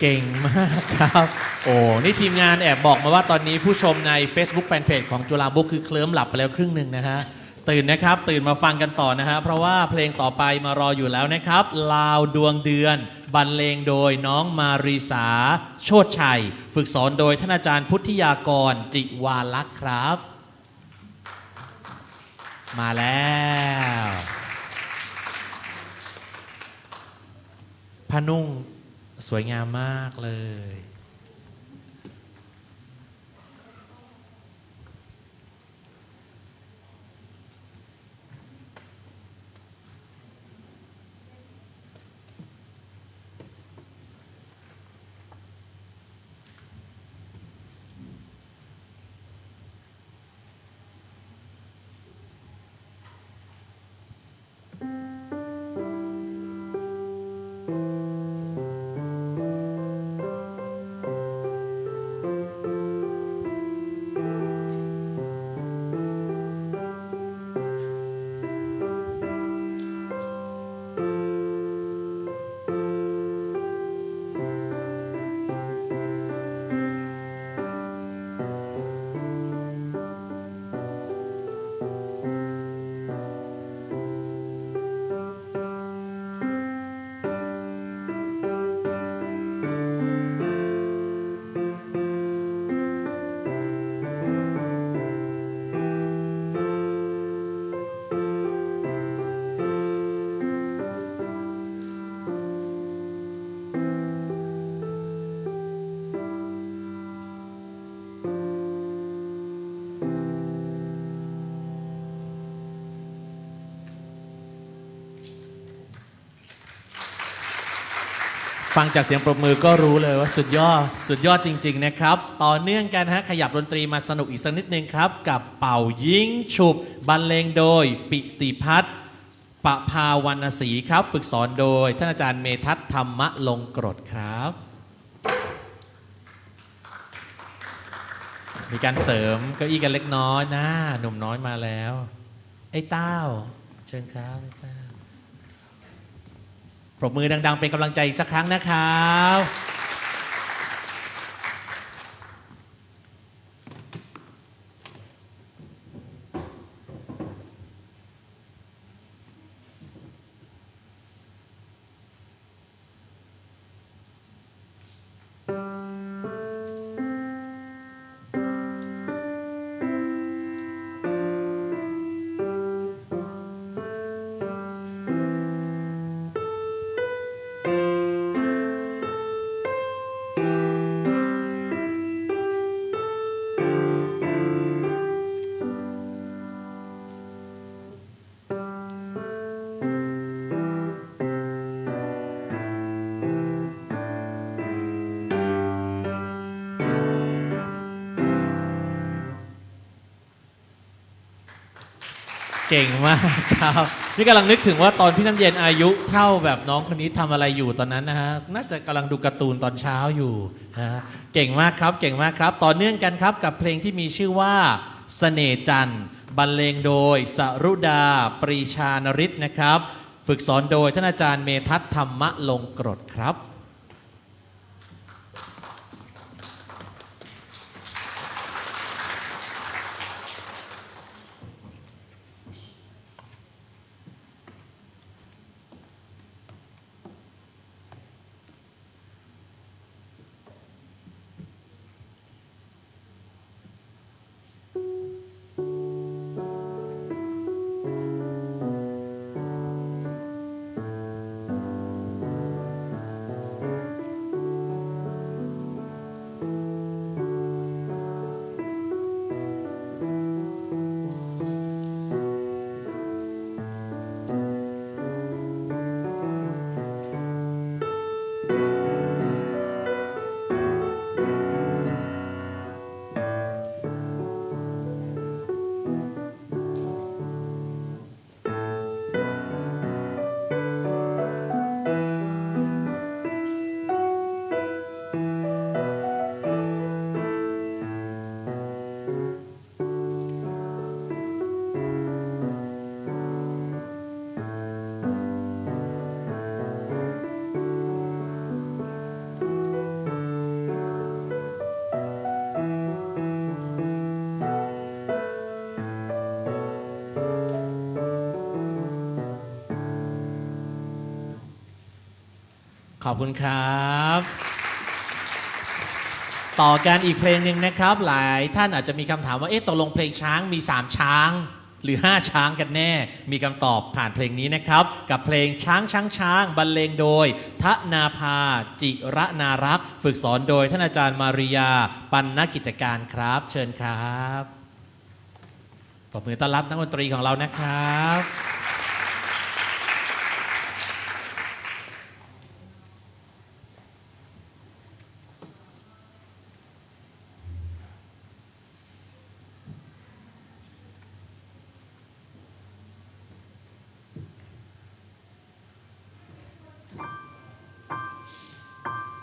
เก่งมากครับ โอ้ นี่ทีมงานแอบบอกมาว่าตอนนี้ผู้ชมใน Facebook Fanpage ของจุฬาบุ๊กคือเคลิ้มหลับไปแล้วครึ่งหนึ่งนะฮะ ตื่นนะครับ ตื่นมาฟังกันต่อนะฮะ เพราะว่าเพลงต่อไปมารออยู่แล้วนะครับ ลาวดวงเดือน บรรเลงโดยน้องมารีสา โชดชัย ฝึกสอนโดยท่านอาจารย์พุทธิยากร จิวาลักษ์ครับ มาแล้วพนุ่ง สวยงามมากเลย ฟังจากเสียงปรบมือก็รู้เลยว่าสุดยอดสุดยอดจริง ๆ นะครับ ต่อเนื่องกันฮะขยับดนตรีมาสนุกอีกสักนิดนึงครับ กับเป่ายิงฉุบบรรเลงโดย ปิติพัฒน์ปะภาวรรณศรีครับ ฝึกสอนโดย ท่านอาจารย์เมทัศน์ธรรมะลงกรดครับ มีการเสริมเก้าอี้กันเล็กน้อยนะหนุ่มน้อยมาแล้ว ไอ้เต้า เชิญครับไอ้เต้า ปรบมือดัง ๆ เป็นกำลังใจอีกสักครั้งนะครับ เก่งมากครับ นี่กำลังนึกถึงว่าตอนพี่น้ำเย็นอายุเท่าแบบน้องคนนี้ทำอะไรอยู่ตอนนั้นนะฮะ น่าจะกำลังดูการ์ตูนตอนเช้าอยู่นะฮะเก่งมากครับ เก่งมากครับ ต่อเนื่องกันครับกับเพลงที่มีชื่อว่าเสน่ห์จันทร์บรรเลงโดย สรุดา ปรีชานริศนะครับ ฝึกสอนโดยท่านอาจารย์เมทัศธรรมะลงกรดครับ ขอบคุณครับ ต่อกันอีกเพลงหนึ่งนะครับ หลายท่านอาจจะมีคำถามว่าเอ๊ะตกลงเพลงช้างมี 3 ช้าง หรือ 5 ช้างกันแน่ มีคำตอบผ่านเพลงนี้นะครับ กับเพลงช้างช้างช้างบรรเลงโดย ทนาภา จิระนารักษ์ ฝึกสอนโดยท่านอาจารย์มาริยา ปันนกิจการครับ เชิญครับปรบมือต้อนรับนักดนตรีของเรานะครับ